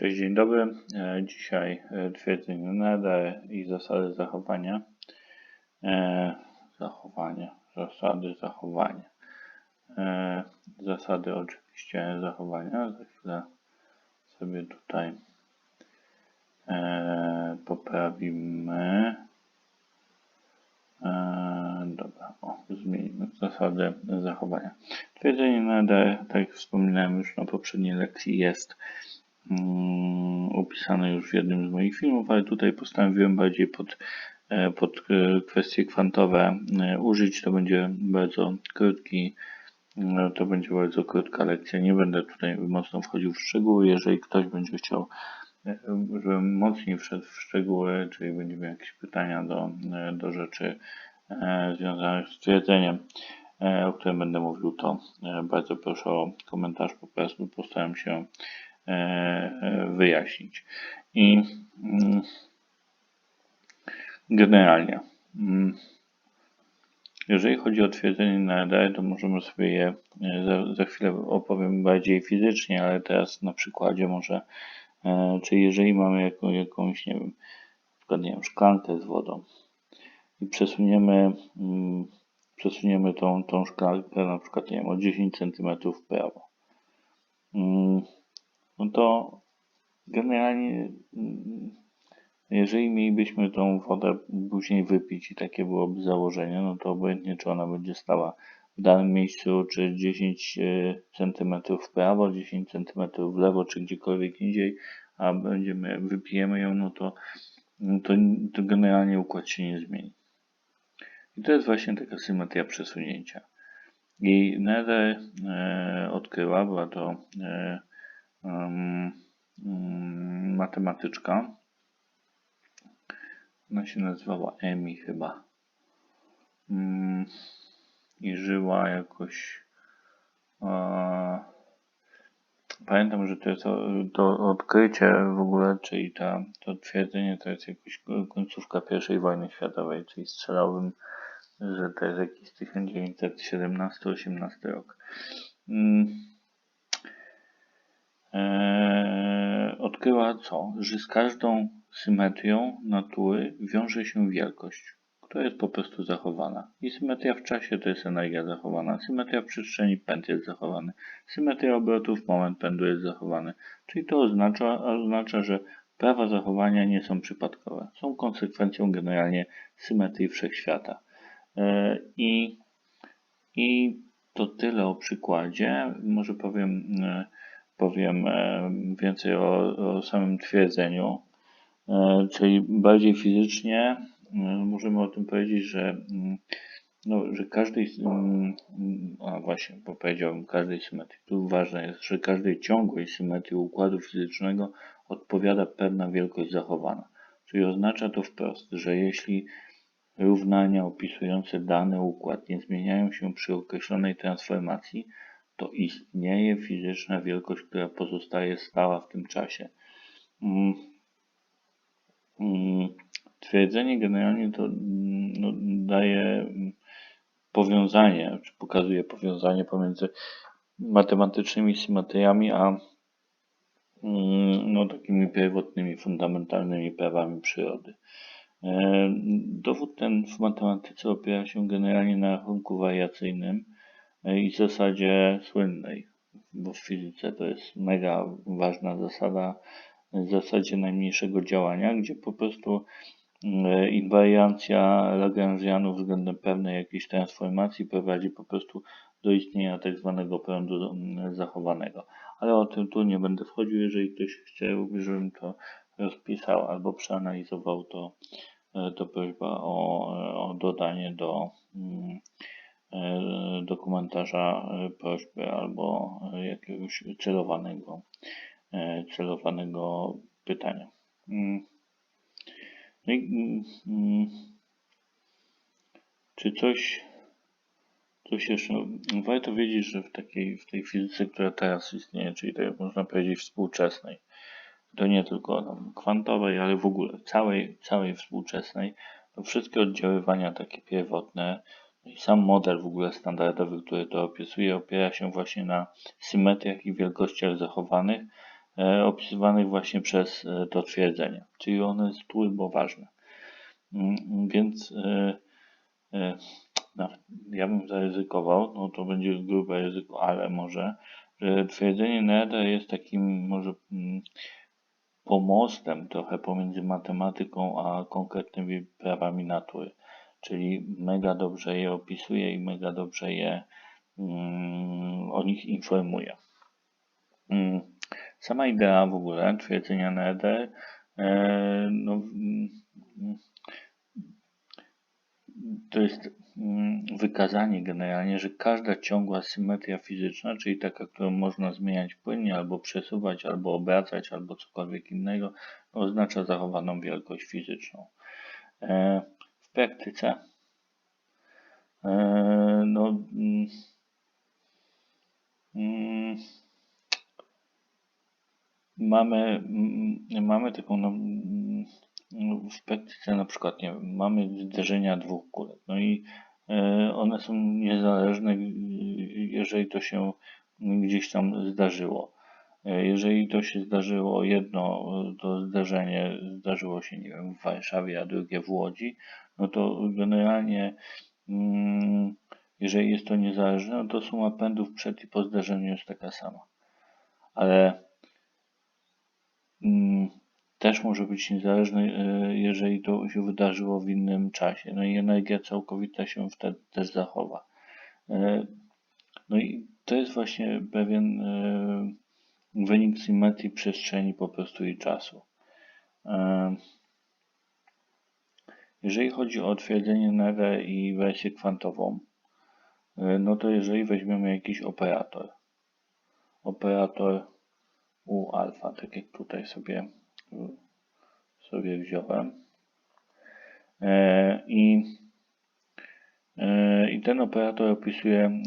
Cześć, dzień dobry. E, Dzisiaj e, twierdzenie NADA i zasady zachowania. E, Zachowanie, zasady zachowania. E, Zasady oczywiście zachowania. Za chwilę sobie tutaj e, poprawimy. E, Dobra, o, zmienimy zasady zachowania. Twierdzenie NADA, tak jak wspominałem już na poprzedniej lekcji, jest opisane już w jednym z moich filmów, ale tutaj postanowiłem bardziej pod, e, pod e, kwestie kwantowe e, użyć. To będzie bardzo krótki, to będzie bardzo krótka lekcja. Nie będę tutaj mocno wchodził w szczegóły. Jeżeli ktoś będzie chciał, żebym mocniej wszedł w szczegóły, czyli będzie miał jakieś pytania do, do rzeczy związanych z twierdzeniem, o którym będę mówił, to bardzo proszę o komentarz. Po prostu postaram się wyjaśnić. I mm, generalnie, mm, jeżeli chodzi o twierdzenie na to możemy sobie je, e, za, za chwilę opowiem bardziej fizycznie, ale teraz na przykładzie może, e, czyli jeżeli mamy jaką, jakąś, nie wiem, przykład, nie wiem, szklankę z wodą i przesuniemy, mm, przesuniemy tą, tą szklankę na przykład, nie wiem, o 10 cm w prawo. No to generalnie, mm, jeżeli mielibyśmy tą wodę później wypić i takie byłoby założenie, no to obojętnie czy ona będzie stała w danym miejscu, czy 10 cm w prawo, 10 cm w lewo, czy gdziekolwiek indziej, a będziemy, wypijemy ją, no to, no to, to generalnie układ się nie zmieni. I to jest właśnie taka symetria przesunięcia. I Nede e, odkryła, była to e, matematyczka. Ona się nazywała Emi chyba. Mm, I żyła jakoś. Pamiętam, że to jest to odkrycie w ogóle, czyli to twierdzenie to jest jakoś końcówka I wojny światowej, czyli strzelałbym, że to jest jakiś 1917-18 rok. Eee, odkryła co? Że z każdą symetrią natury wiąże się wielkość, która jest po prostu zachowana. I symetria w czasie to jest energia zachowana. Symetria w przestrzeni pęd jest zachowany. Symetria obrotów moment pędu jest zachowany. Czyli to oznacza, oznacza, że prawa zachowania nie są przypadkowe. Są konsekwencją generalnie symetrii wszechświata. Eee, I, I to tyle o przykładzie. Może powiem, e, powiem e, więcej o, o samym twierdzeniu. E, Czyli bardziej fizycznie e, możemy o tym powiedzieć, że, mm, no, że każdej, mm, a właśnie, bo powiedziałem każdej symetrii. Tu ważne jest, że każdej ciągłej symetrii układu fizycznego odpowiada pewna wielkość zachowana. Czyli oznacza to wprost, że jeśli równania opisujące dany układ nie zmieniają się przy określonej transformacji, to istnieje fizyczna wielkość, która pozostaje stała w tym czasie. Mm. Mm, Twierdzenie generalnie to no, daje powiązanie, czy pokazuje powiązanie pomiędzy matematycznymi symetriami, a mm, no, takimi pierwotnymi, fundamentalnymi prawami przyrody. E, Dowód ten w matematyce opiera się generalnie na rachunku wariacyjnym i zasadzie słynnej, bo w fizyce to jest mega ważna zasada, zasadzie najmniejszego działania, gdzie po prostu e, inwariancja Lagrangianów względem pewnej jakiejś transformacji prowadzi po prostu do istnienia tak zwanego prądu zachowanego. Ale o tym tu nie będę wchodził. Jeżeli ktoś chce, żebym to rozpisał albo przeanalizował, to, e, to prośba o, o dodanie do e, do komentarza e, prośby albo e, jakiegoś celowanego, e, celowanego pytania. Mm. No mm, mm, czy coś, coś jeszcze? Warto wiedzieć, że w takiej, w tej fizyce, która teraz istnieje, czyli tak jak można powiedzieć współczesnej, to nie tylko tam kwantowej, ale w ogóle całej, całej współczesnej, to wszystkie oddziaływania takie pierwotne, i sam model w ogóle standardowy, który to opisuje, opiera się właśnie na symetriach i wielkościach zachowanych, e, opisywanych właśnie przez e, to twierdzenie. Czyli one jest turboważne. Mm, Więc e, ja bym zaryzykował, no to będzie grube ryzyko, ale może, że twierdzenie Neda jest takim może mm, pomostem trochę pomiędzy matematyką a konkretnymi prawami natury. Czyli mega dobrze je opisuje i mega dobrze je mm, o nich informuje. Mm, Sama idea w ogóle twierdzenia Neder e, no, mm, to jest wykazanie generalnie, że każda ciągła symetria fizyczna, czyli taka, którą można zmieniać płynnie, albo przesuwać, albo obracać, albo cokolwiek innego, oznacza zachowaną wielkość fizyczną. E, w praktyce e, no, mm, mm, mamy, mm, mamy taką no, w praktyce na przykład, nie mamy zderzenia dwóch kulek, no i e, one są niezależne, jeżeli to się gdzieś tam zdarzyło. E, Jeżeli to się zdarzyło jedno, to zdarzenie zdarzyło się, nie wiem, w Warszawie, a drugie w Łodzi, no to generalnie, mm, jeżeli jest to niezależne, no to suma pędów przed i po zdarzeniu jest taka sama. Ale mm, też może być niezależny, e, jeżeli to się wydarzyło w innym czasie. No i energia całkowita się wtedy też zachowa. E, No i to jest właśnie pewien e, wynik symetrii przestrzeni po prostu i czasu. Jeżeli chodzi o twierdzenie Nere i wersję kwantową, e, no to jeżeli weźmiemy jakiś operator, operator U alfa, tak jak tutaj sobie, sobie wziąłem, e, i, e, i ten operator opisuje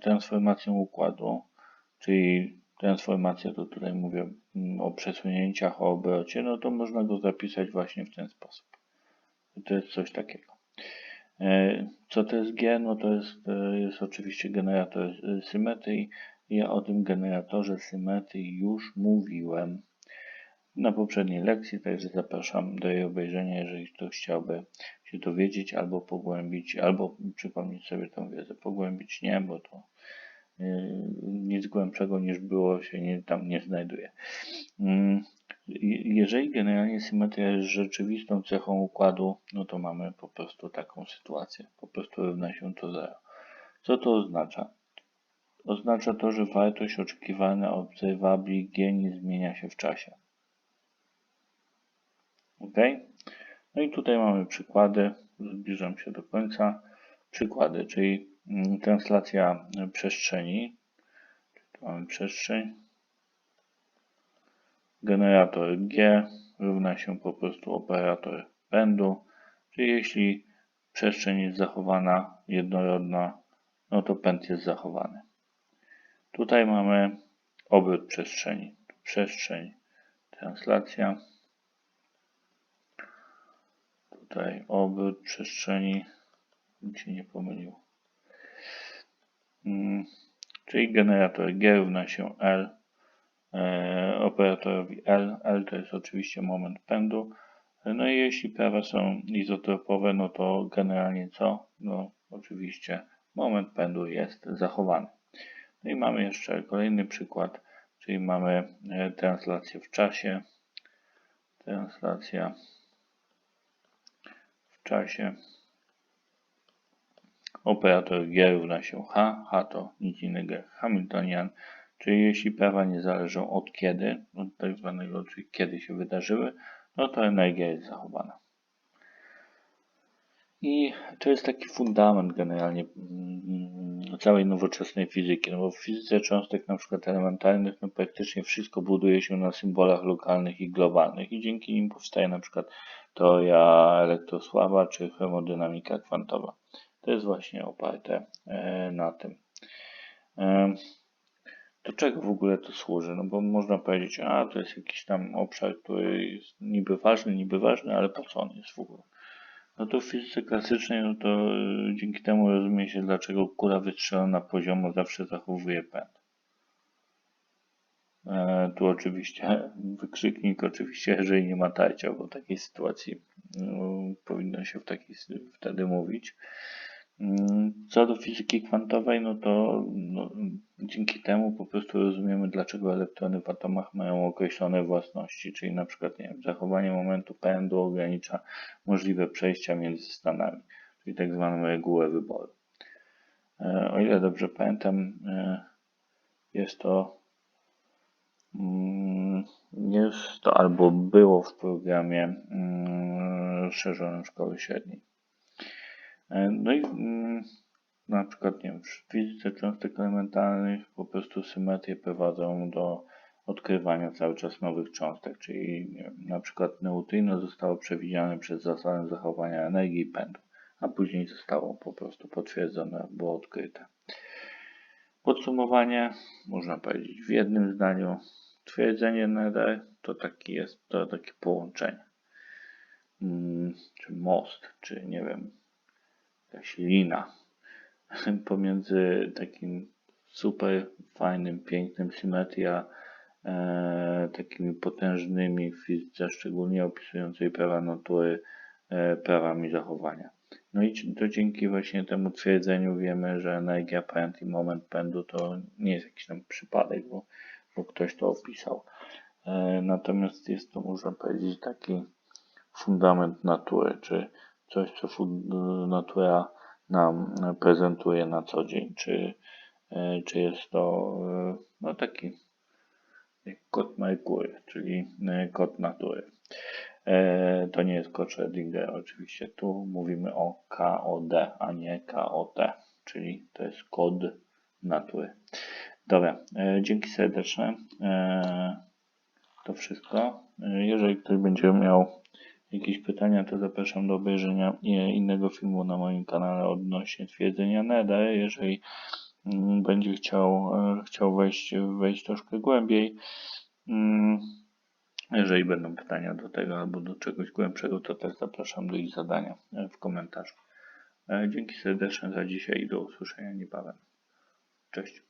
transformację układu, czyli transformacja, to tutaj mówię mm, o przesunięciach, o obrocie, no to można go zapisać właśnie w ten sposób. To jest coś takiego. E, Co to jest G? No to jest, e, jest oczywiście generator e, symetrii. Ja o tym generatorze symetrii już mówiłem na poprzedniej lekcji, także zapraszam do jej obejrzenia, jeżeli ktoś chciałby się dowiedzieć albo pogłębić, albo przypomnieć sobie tę wiedzę. Pogłębić nie, bo to nic głębszego niż było się nie, tam nie znajduje. Je- Jeżeli generalnie symetria jest rzeczywistą cechą układu, no to mamy po prostu taką sytuację. Po prostu równa się to zero. Co to oznacza? Oznacza to, że wartość oczekiwana obserwabli G nie zmienia się w czasie. Ok? No i tutaj mamy przykłady. Zbliżam się do końca. Przykłady, czyli translacja y, przestrzeni. Tu mamy przestrzeń. Generator G równa się po prostu operator pędu. Czyli jeśli przestrzeń jest zachowana jednorodna, no to pęd jest zachowany. Tutaj mamy obrót przestrzeni. Przestrzeń, translacja. Tutaj obrót przestrzeni. Nic się nie pomyliło. Mm, Czyli generator G równa się L e, operatorowi L. L to jest oczywiście moment pędu. No i jeśli prawa są izotropowe, no to generalnie co? No oczywiście moment pędu jest zachowany. No i mamy jeszcze kolejny przykład, czyli mamy e, translację w czasie. Translacja w czasie. Operator G równa się H. H to nic innego jak Hamiltonian, czyli jeśli prawa nie zależą od kiedy, od tak zwanego, czyli kiedy się wydarzyły, no to energia jest zachowana. I to jest taki fundament generalnie mm, całej nowoczesnej fizyki, no bo w fizyce cząstek na przykład elementarnych, no praktycznie wszystko buduje się na symbolach lokalnych i globalnych i dzięki nim powstaje na przykład teoria elektrosława czy hemodynamika kwantowa. To jest właśnie oparte e, na tym. E, Do czego w ogóle to służy? No bo można powiedzieć, a to jest jakiś tam obszar, który jest niby ważny, niby ważny, ale po co on jest w ogóle? No to w fizyce klasycznej, no to y, dzięki temu rozumie się, dlaczego kula wystrzelona poziomo zawsze zachowuje pęd. E, tu oczywiście wykrzyknik, oczywiście, jeżeli nie ma tarcia, bo takiej sytuacji mm, powinno się w takiej wtedy mówić. Mm, Co do fizyki kwantowej, no to no, dzięki temu po prostu rozumiemy, dlaczego elektrony w atomach mają określone własności, czyli na przykład nie wiem, zachowanie momentu pędu ogranicza możliwe przejścia między stanami, czyli tak zwaną regułę wyboru. E, O ile dobrze pamiętam, e, jest to mm, jest to albo było w programie mm, szkoły średniej. E, No i mm, na przykład nie wiem, w fizyce cząstek elementarnych po prostu symetrie prowadzą do odkrywania cały czas nowych cząstek, czyli wiem, na przykład neutrino zostało przewidziane przez zasadę zachowania energii pędu, a później zostało po prostu potwierdzone, było odkryte. Podsumowanie można powiedzieć w jednym zdaniu. Twierdzenie NR to taki jest to takie połączenie. Mm, czy most, czy nie wiem, jakaś lina pomiędzy takim super fajnym, pięknym symetria, e, takimi potężnymi w fizyce, szczególnie opisującej prawa natury, e, prawami zachowania. No i to dzięki właśnie temu twierdzeniu wiemy, że energia pęd i moment pędu to nie jest jakiś tam przypadek, bo, bo ktoś to opisał. E, Natomiast jest to, można powiedzieć, taki fundament natury, czy coś, co fun- natura nam prezentuje na co dzień, czy, e, czy jest to e, no taki kod Merkury, czyli kod natury. E, To nie jest kod Schrödingera oczywiście. Tu mówimy o KOD, a nie KOT, czyli to jest kod natury. Dobra, e, dzięki serdeczne. E, To wszystko. Jeżeli ktoś będzie miał jakieś pytania, to zapraszam do obejrzenia e, innego filmu na moim kanale odnośnie twierdzenia NEDA. Jeżeli mm, będzie chciał, e, chciał wejść, wejść troszkę głębiej, mm, jeżeli będą pytania do tego albo do czegoś głębszego, to też zapraszam do ich zadania e, w komentarzu. Dzięki serdeczne za dzisiaj i do usłyszenia niebawem. Cześć.